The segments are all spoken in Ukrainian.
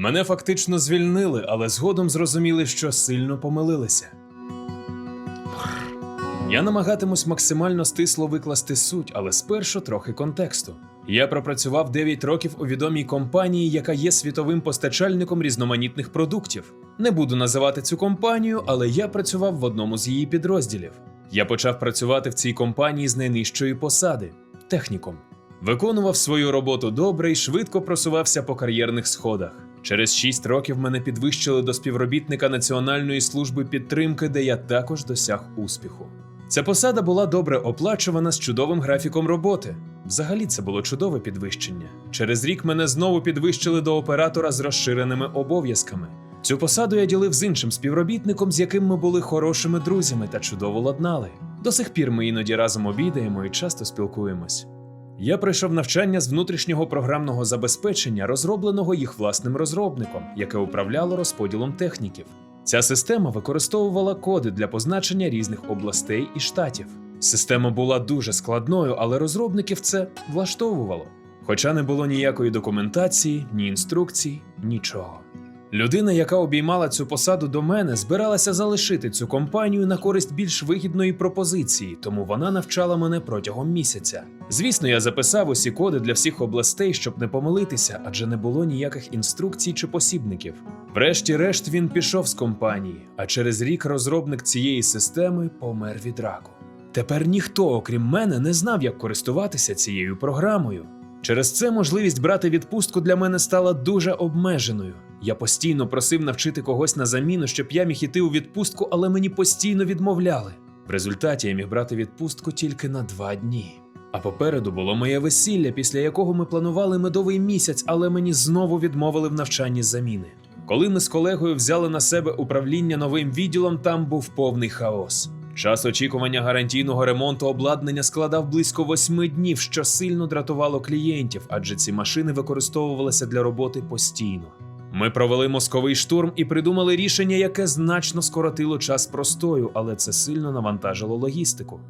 Мене фактично звільнили, але згодом зрозуміли, що сильно помилилися. Я намагатимусь максимально стисло викласти суть, але спершу трохи контексту. Я пропрацював 9 років у відомій компанії, яка є світовим постачальником різноманітних продуктів. Не буду називати цю компанію, але я працював в одному з її підрозділів. Я почав працювати в цій компанії з найнижчої посади техніком. Виконував свою роботу добре і швидко просувався по кар'єрних сходах. Через 6 років мене підвищили до співробітника Національної служби підтримки, де я також досяг успіху. Ця посада була добре оплачувана з чудовим графіком роботи. Взагалі це було чудове підвищення. Через рік мене знову підвищили до оператора з розширеними обов'язками. Цю посаду я ділив з іншим співробітником, з яким ми були хорошими друзями та чудово ладнали. До сих пір ми іноді разом обідаємо і часто спілкуємось. Я пройшов навчання з внутрішнього програмного забезпечення, розробленого їх власним розробником, яке управляло розподілом техніків. Ця система використовувала коди для позначення різних областей і штатів. Система була дуже складною, але розробників це влаштовувало. Хоча не було ніякої документації, ні інструкцій, нічого. Людина, яка обіймала цю посаду до мене, збиралася залишити цю компанію на користь більш вигідної пропозиції, тому вона навчала мене протягом місяця. Звісно, я записав усі коди для всіх областей, щоб не помилитися, адже не було ніяких інструкцій чи посібників. Врешті-решт він пішов з компанії, а через рік розробник цієї системи помер від раку. Тепер ніхто, окрім мене, не знав, як користуватися цією програмою. Через це можливість брати відпустку для мене стала дуже обмеженою. Я постійно просив навчити когось на заміну, щоб я міг іти у відпустку, але мені постійно відмовляли. В результаті я міг брати відпустку тільки на два дні. А попереду було моє весілля, після якого ми планували медовий місяць, але мені знову відмовили в навчанні заміни. Коли ми з колегою взяли на себе управління новим відділом, там був повний хаос. Час очікування гарантійного ремонту обладнання складав близько восьми днів, що сильно дратувало клієнтів, адже ці машини використовувалися для роботи постійно. Ми провели мозковий штурм і придумали рішення, яке значно скоротило час простою, але це сильно навантажило логістику.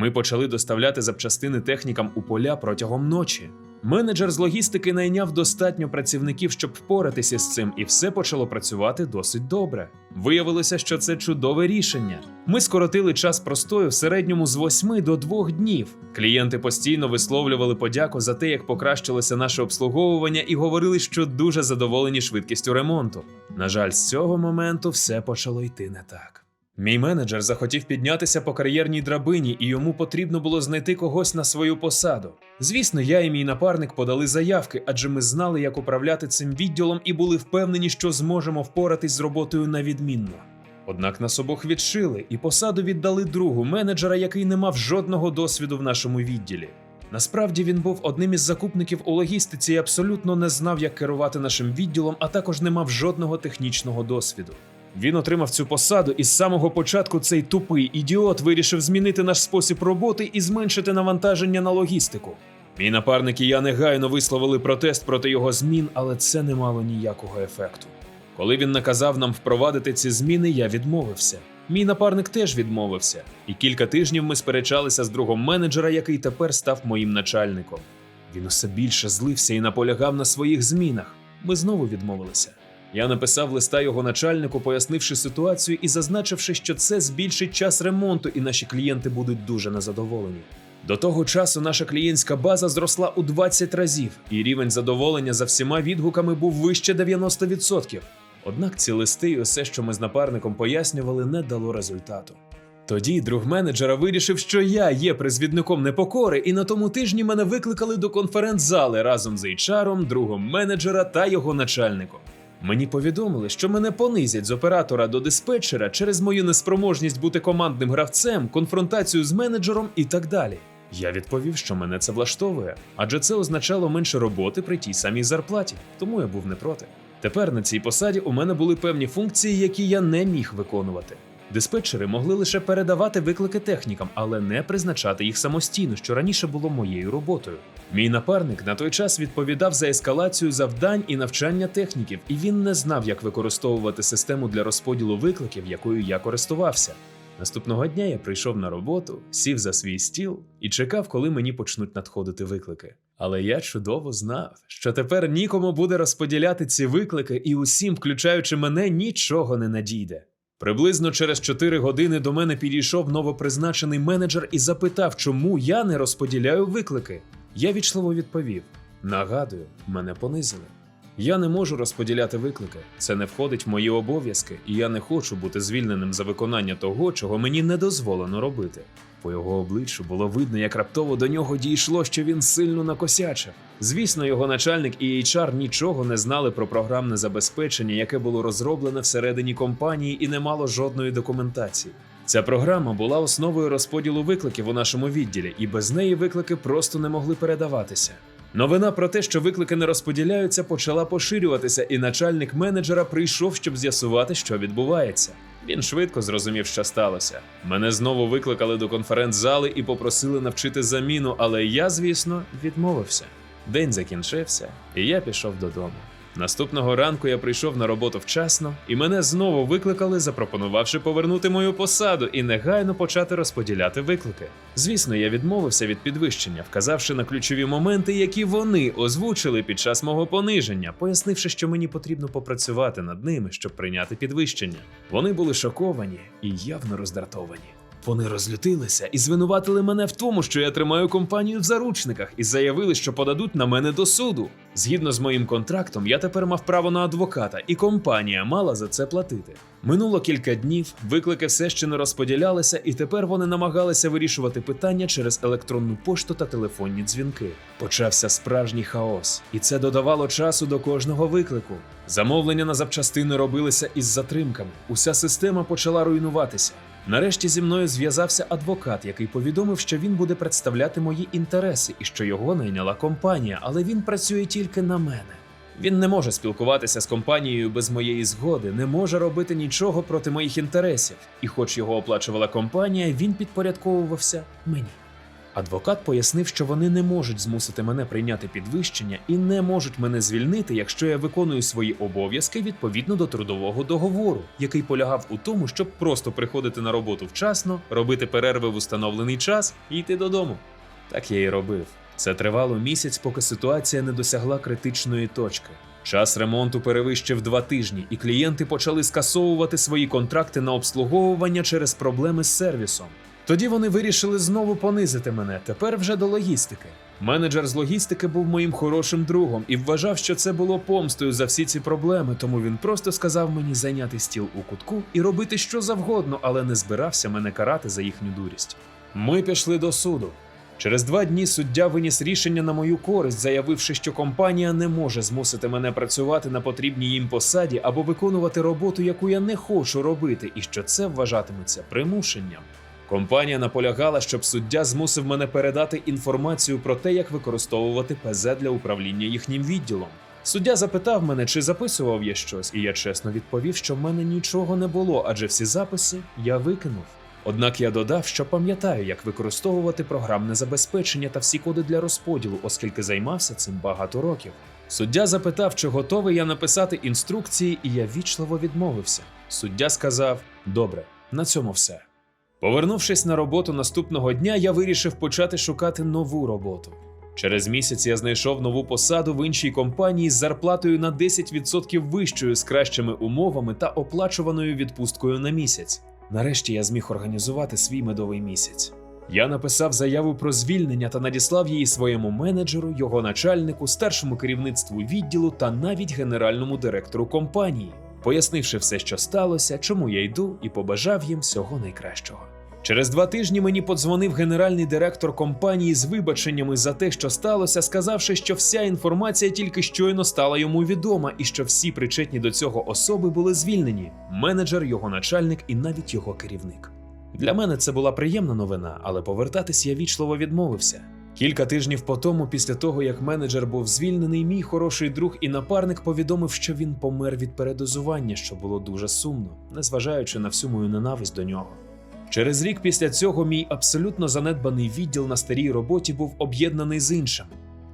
Ми почали доставляти запчастини технікам у поля протягом ночі. Менеджер з логістики найняв достатньо працівників, щоб впоратися з цим, і все почало працювати досить добре. Виявилося, що це чудове рішення. Ми скоротили час простою в середньому з 8 до 2 днів. Клієнти постійно висловлювали подяку за те, як покращилося наше обслуговування, і говорили, що дуже задоволені швидкістю ремонту. На жаль, з цього моменту все почало йти не так. Мій менеджер захотів піднятися по кар'єрній драбині, і йому потрібно було знайти когось на свою посаду. Звісно, я і мій напарник подали заявки, адже ми знали, як управляти цим відділом, і були впевнені, що зможемо впоратись з роботою на відмінно. Однак нас обох відшили, і посаду віддали другу менеджера, який не мав жодного досвіду в нашому відділі. Насправді він був одним із закупників у логістиці і абсолютно не знав, як керувати нашим відділом, а також не мав жодного технічного досвіду. Він отримав цю посаду, і з самого початку цей тупий ідіот вирішив змінити наш спосіб роботи і зменшити навантаження на логістику. Мій напарник і я негайно висловили протест проти його змін, але це не мало ніякого ефекту. Коли він наказав нам впровадити ці зміни, я відмовився. Мій напарник теж відмовився, і кілька тижнів ми сперечалися з другом менеджера, який тепер став моїм начальником. Він усе більше злився і наполягав на своїх змінах. Ми знову відмовилися. Я написав листа його начальнику, пояснивши ситуацію і зазначивши, що це збільшить час ремонту, і наші клієнти будуть дуже незадоволені. До того часу наша клієнтська база зросла у 20 разів, і рівень задоволення за всіма відгуками був вище 90%. Однак ці листи і усе, що ми з напарником пояснювали, не дало результату. Тоді друг менеджера вирішив, що я є призвідником непокори, і на тому тижні мене викликали до конференц-зали разом з HR, другом менеджера та його начальником. Мені повідомили, що мене понизять з оператора до диспетчера через мою неспроможність бути командним гравцем, конфронтацію з менеджером і так далі. Я відповів, що мене це влаштовує, адже це означало менше роботи при тій самій зарплаті, тому я був не проти. Тепер на цій посаді у мене були певні функції, які я не міг виконувати. Диспетчери могли лише передавати виклики технікам, але не призначати їх самостійно, що раніше було моєю роботою. Мій напарник на той час відповідав за ескалацію завдань і навчання техніків, і він не знав, як використовувати систему для розподілу викликів, якою я користувався. Наступного дня я прийшов на роботу, сів за свій стіл і чекав, коли мені почнуть надходити виклики. Але я чудово знав, що тепер нікому буде розподіляти ці виклики, і усім, включаючи мене, нічого не надійде. Приблизно через 4 години до мене підійшов новопризначений менеджер і запитав, чому я не розподіляю виклики. Я вічливо відповів: Нагадую, мене понизили. Я не можу розподіляти виклики. Це не входить в мої обов'язки, і я не хочу бути звільненим за виконання того, чого мені не дозволено робити. По його обличчю було видно, як раптово до нього дійшло, що він сильно накосячив. Звісно, його начальник і HR нічого не знали про програмне забезпечення, яке було розроблене всередині компанії і не мало жодної документації. Ця програма була основою розподілу викликів у нашому відділі, і без неї виклики просто не могли передаватися. Новина про те, що виклики не розподіляються, почала поширюватися, і начальник менеджера прийшов, щоб з'ясувати, що відбувається. Він швидко зрозумів, що сталося. Мене знову викликали до конференц-зали і попросили навчити заміну, але я, звісно, відмовився. День закінчився, і я пішов додому. Наступного ранку я прийшов на роботу вчасно, і мене знову викликали, запропонувавши повернути мою посаду і негайно почати розподіляти виклики. Звісно, я відмовився від підвищення, вказавши на ключові моменти, які вони озвучили під час мого пониження, пояснивши, що мені потрібно попрацювати над ними, щоб прийняти підвищення. Вони були шоковані і явно роздратовані. Вони розлютилися і звинуватили мене в тому, що я тримаю компанію в заручниках, і заявили, що подадуть на мене до суду. Згідно з моїм контрактом, я тепер мав право на адвоката, і компанія мала за це платити. Минуло кілька днів, виклики все ще не розподілялися, і тепер вони намагалися вирішувати питання через електронну пошту та телефонні дзвінки. Почався справжній хаос, і це додавало часу до кожного виклику. Замовлення на запчастини робилися із затримками. Уся система почала руйнуватися. Нарешті зі мною зв'язався адвокат, який повідомив, що він буде представляти мої інтереси і що його найняла компанія, але він працює тільки на мене. Він не може спілкуватися з компанією без моєї згоди, не може робити нічого проти моїх інтересів. І, хоч його оплачувала компанія, він підпорядковувався мені. Адвокат пояснив, що вони не можуть змусити мене прийняти підвищення і не можуть мене звільнити, якщо я виконую свої обов'язки відповідно до трудового договору, який полягав у тому, щоб просто приходити на роботу вчасно, робити перерви в установлений час і йти додому. Так я і робив. Це тривало місяць, поки ситуація не досягла критичної точки. Час ремонту перевищив два тижні, і клієнти почали скасовувати свої контракти на обслуговування через проблеми з сервісом. Тоді вони вирішили знову понизити мене, тепер вже до логістики. Менеджер з логістики був моїм хорошим другом і вважав, що це було помстою за всі ці проблеми, тому він просто сказав мені зайняти стіл у кутку і робити що завгодно, але не збирався мене карати за їхню дурість. Ми пішли до суду. Через два дні суддя виніс рішення на мою користь, заявивши, що компанія не може змусити мене працювати на потрібній їм посаді або виконувати роботу, яку я не хочу робити, і що це вважатиметься примушенням. Компанія наполягала, щоб суддя змусив мене передати інформацію про те, як використовувати ПЗ для управління їхнім відділом. Суддя запитав мене, чи записував я щось, і я чесно відповів, що в мене нічого не було, адже всі записи я викинув. Однак я додав, що пам'ятаю, як використовувати програмне забезпечення та всі коди для розподілу, оскільки займався цим багато років. Суддя запитав, чи готовий я написати інструкції, і я вічливо відмовився. Суддя сказав: Добре, на цьому все. Повернувшись на роботу наступного дня, я вирішив почати шукати нову роботу. Через місяць я знайшов нову посаду в іншій компанії з зарплатою на 10% вищою з кращими умовами та оплачуваною відпусткою на місяць. Нарешті я зміг організувати свій медовий місяць. Я написав заяву про звільнення та надіслав її своєму менеджеру, його начальнику, старшому керівництву відділу та навіть генеральному директору компанії, пояснивши все, що сталося, чому я йду, і побажав їм всього найкращого. Через два тижні мені подзвонив генеральний директор компанії з вибаченнями за те, що сталося, сказавши, що вся інформація тільки щойно стала йому відома, і що всі причетні до цього особи були звільнені: менеджер, його начальник і навіть його керівник. Для мене це була приємна новина, але повертатись я вічливо відмовився. Кілька тижнів по тому, після того як менеджер був звільнений, мій хороший друг і напарник повідомив, що він помер від передозування, що було дуже сумно, незважаючи на всю мою ненависть до нього. Через рік після цього мій абсолютно занедбаний відділ на старій роботі був об'єднаний з іншим.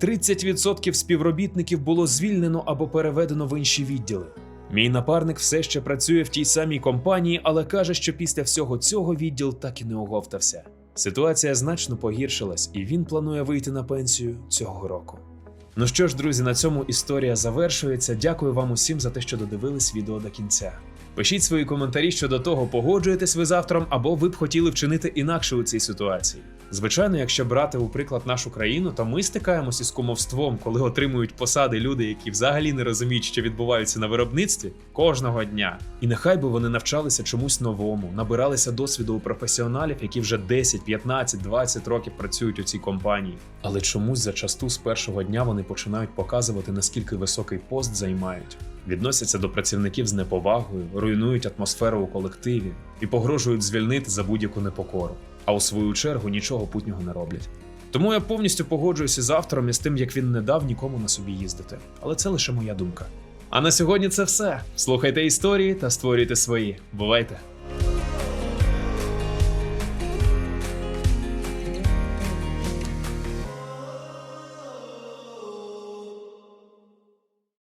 30% співробітників було звільнено або переведено в інші відділи. Мій напарник все ще працює в тій самій компанії, але каже, що після всього цього відділ так і не оговтався. Ситуація значно погіршилась, і він планує вийти на пенсію цього року. Ну що ж, друзі, на цьому історія завершується. Дякую вам усім за те, що додивились відео до кінця. Пишіть свої коментарі щодо того, погоджуєтесь ви з автором, або ви б хотіли вчинити інакше у цій ситуації. Звичайно, якщо брати у приклад нашу країну, то ми стикаємося із кумовством, коли отримують посади люди, які взагалі не розуміють, що відбувається на виробництві кожного дня. І нехай би вони навчалися чомусь новому, набиралися досвіду у професіоналів, які вже 10, 15, 20 років працюють у цій компанії. Але чомусь зачасту з першого дня вони починають показувати, наскільки високий пост займають. Відносяться до працівників з неповагою, руйнують атмосферу у колективі і погрожують звільнити за будь-яку непокору, а у свою чергу нічого путнього не роблять. Тому я повністю погоджуюся з автором і з тим, як він не дав нікому на собі їздити. Але це лише моя думка. А на сьогодні це все. Слухайте історії та створюйте свої. Бувайте!